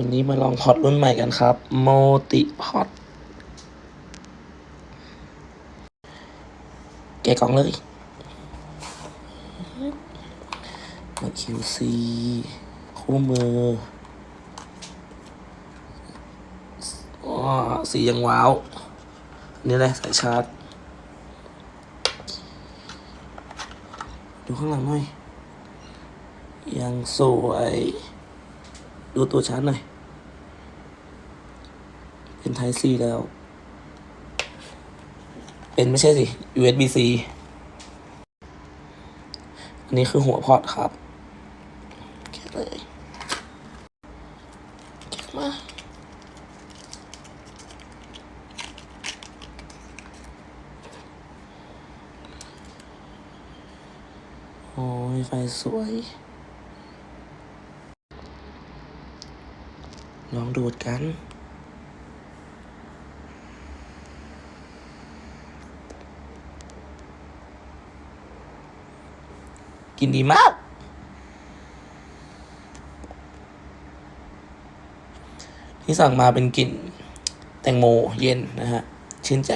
วันนี้มาลองพอร์ตรุ่นใหม่กันครับโมติพอร์ตแกะกล่องเลย มา QC คู่มืออ๋อสียังว้าว นี่แหละสายชาร์จ ดูข้างหลังหน่อย ยังสวย ดูตัวชาร์จหน่อย เป็น Type C แล้ว เป็นไม่ใช่สิ USB C อันนี้คือหัวพอร์ตครับแค่เลยแค่มาโอ้ยไฟสวย ลองดูดกัน กินดีมาก ที่สั่งมาเป็นกลิ่นแตงโมเย็นนะฮะ ชื่นใจ